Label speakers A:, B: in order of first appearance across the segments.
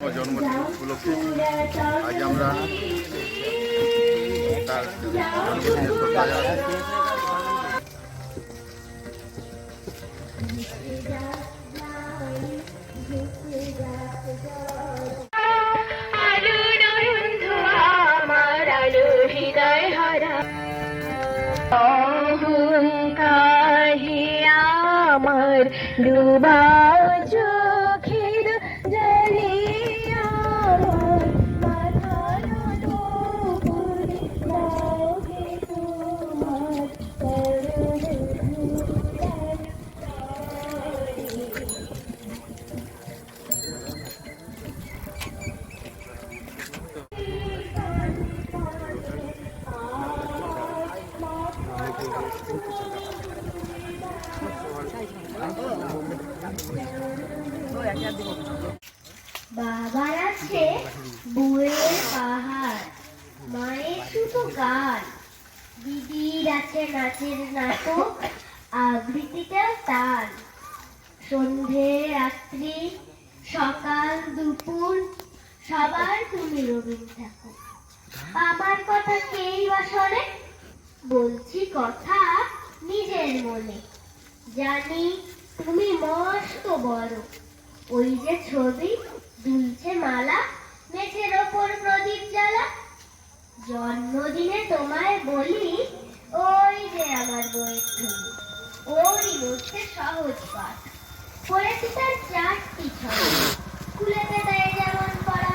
A: জন্মদিন উপলক্ষে আজ আমরা তার জন্মদিনে শ্রদ্ধা
B: আমার ডুবা বাবার আছে পাহাড়, মায়ের শুধু গান। দিদির আছে নাচের নাটক আবৃত্তিটা তাল সন্ধে, রাত্রি, সকাল, দুপুর, সবার তুমি রবীন্দ্র ঠাকুর আমার কথা কেই বা শোনে? বলছি কথা নিজের মনে। জানি তুমি মস্ত বড়। যে ছবি দুলছে মালা, মেঝের ওপর প্রদীপ জ্বালা। জন্মদিনে তোমায় বলি, ওই যে আমার বইয়ের ছবি, ওরই মধ্যে সহজ পাঠ। পড়েছি তার চারটি ছড়া খুলেতে দেয় যেমন পড়া।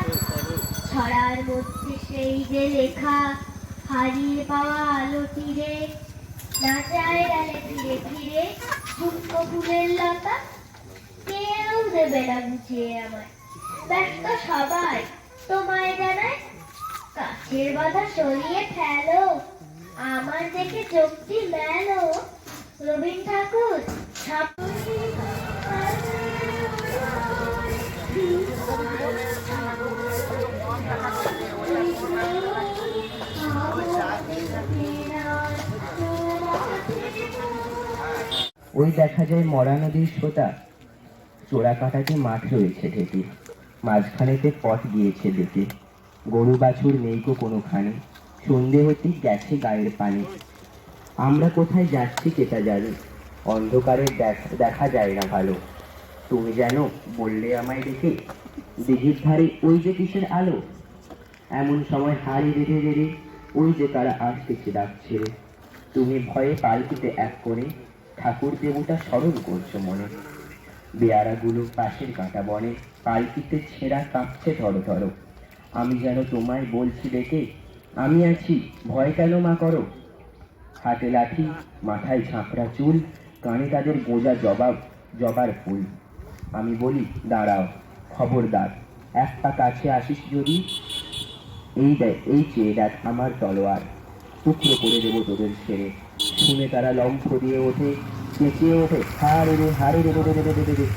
B: ছড়ার মধ্যে সেই যে লেখা, হারিয়ে পাওয়া আলো তীরে নাচায় গেলে ফিরে ফিরে শুকনো ফুলের লতা। কেউ দেবে না বুঝিয়ে আমায়। ব্যস্ত সবাই, তোমায় জানায়, কাছের বাধা সরিয়ে ফেলো। আমার দেখে চোখটি মেলো। রবীন ঠাকুর
C: ওই দেখা যায় মরা নদীর সোতা। চোরা কাটাতে মাঠ রয়েছে ঢেকে মাঝখানেতে পথ গিয়েছে দেখে। গরু বাছুর নেই কো কোনোখানে। সন্ধে হতে গেছে গায়ের পানি। আমরা কোথায় যাচ্ছি কেটা জানি। অন্ধকারে দেখা যায় না ভালো। তুমি যেন বললে আমায় দেখে দিঘির ধারে ওই যে কিসের আলো? এমন সময় হাড়ি বেঁধে বেঁধে ওই যে তারা আসতেছে ডাক ছেড়ে তুমি ভয়ে পালকিতে এক করে ঠাকুর দেবতা স্মরণ করছ মনে। বেয়ারাগুলো পাশের কাঁটা বনে পালকিতে ছেঁড়া কাঁপছে ধরো ধরো আমি যেন তোমায় বলছি ডেকে, আমি আছি, ভয় কেন মা করো? হাতে লাঠি, মাথায় ঝাঁকড়া চুল, কানে তাদের গোজা জবাব, জবার ফুল। আমি বলি, দাঁড়াও, খবরদার, এক পা কাছে আসিস যদি, এই দেখ, এই চেয়ে দেখ আমার তলোয়ার। টুকরো করে দেবো তোদের ছেড়ে। শুনে তারা লম্ফ দিয়ে ওঠে চেঁচিয়ে ওঠে হারে রে হারে রে রে রে রে রে রে রে।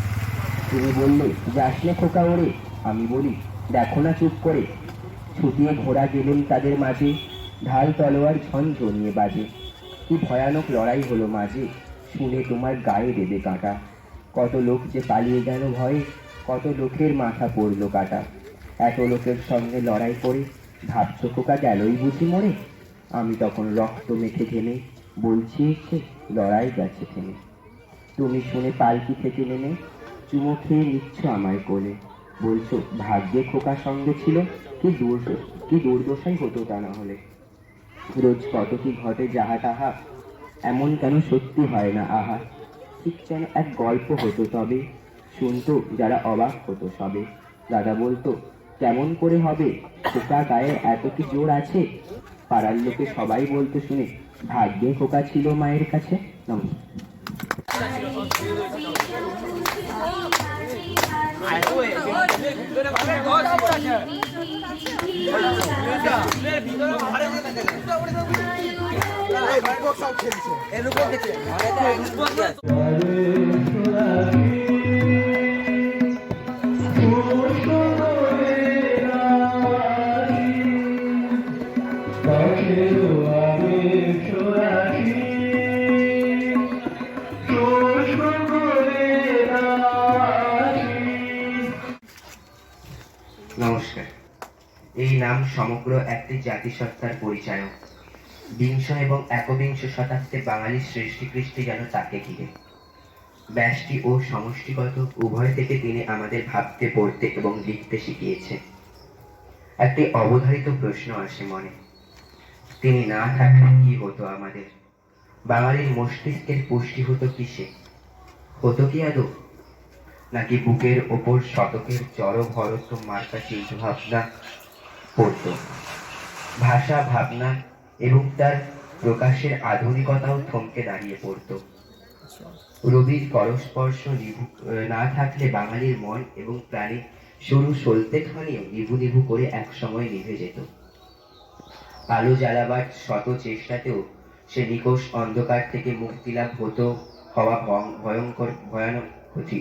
C: তুমি বললে যাস নে খোকা ওরে আমি বলি দেখো না চুপ করে ছুটিয়ে ঘোড়া গেলেন তাদের মাঝে ঢাল তলোয়ার ঝনঝনিয়ে বাজে কি ভয়ানক লড়াই হলো মাঝে শুনে তোমার গায়ে দেবে কাঁটা কত লোক যে পালিয়ে গেল ভয়ে কত লোকের মাথা পড়ল কাটা এত লোকের সঙ্গে লড়াই করে ভাবছ খোকা গেলই বুঝি মরে আমি তখন রক্ত মেখে ঘেমে বলছি এসে লড়াই গেছে থেমে তুমি শুনে পালকি থেকে নেমে চুমো খেয়ে নিচ্ছ আমার কোলে। বলছো, ভাগ্যে খোকা সঙ্গে ছিল? কি দূর, কি দুর্দশাই হতো তা না হলে? রোজ কত কি ঘটে যাহা তাহা, এমন কেন সত্যি হয় না আহা? ঠিক যেন এক গল্প হতো তবে, শুনতো যারা অবাক হতো সবে। দাদা বলতো, কেমন করে হবে? খোকা গায়ে এত কি জোর আছে? পাড়ার লোকে সবাই বলতো শুনে ভাগ্যে খোকা ছিল মায়ের কাছে এরকম এই নাম সমগ্র একটি জাতিসত্তার পরিচায়ক। বিংশ এবং একবিংশ শতাব্দে বাঙালির সৃষ্টিকৃষ্টি যেন তাকে ঘিরে। ব্যষ্টি ও সমষ্টিগত উভয় থেকে তিনি আমাদের ভাবতে, পড়তে এবং লিখতে শিখিয়েছেন। একটি অবধারিত প্রশ্ন আসে মনে। তিনি না থাকলে কি হতো আমাদের? বাঙালির মস্তিষ্কের পুষ্টি হতো কিসে? হতো কি আদৌ? নাকি বুকের ওপর শতকের চর ভরত মার্কা চিন্তা ভাবনা পড়ত ভাষা, ভাবনা এবং তার প্রকাশের আধুনিকতাও থমকে দাঁড়িয়ে পড়ত। রবির পরস্পর্শ না থাকলে বাঙালির মন এবং প্রাণী সরু সলতে খানিও নিভু নিভু করে এক সময় নিভে যেত। আলো জ্বালাবার শত চেষ্টাতেও সে নিকোষ অন্ধকার থেকে মুক্তি লাভ হতো হওয়া ভয়ঙ্কর, ভয়ানক কঠিন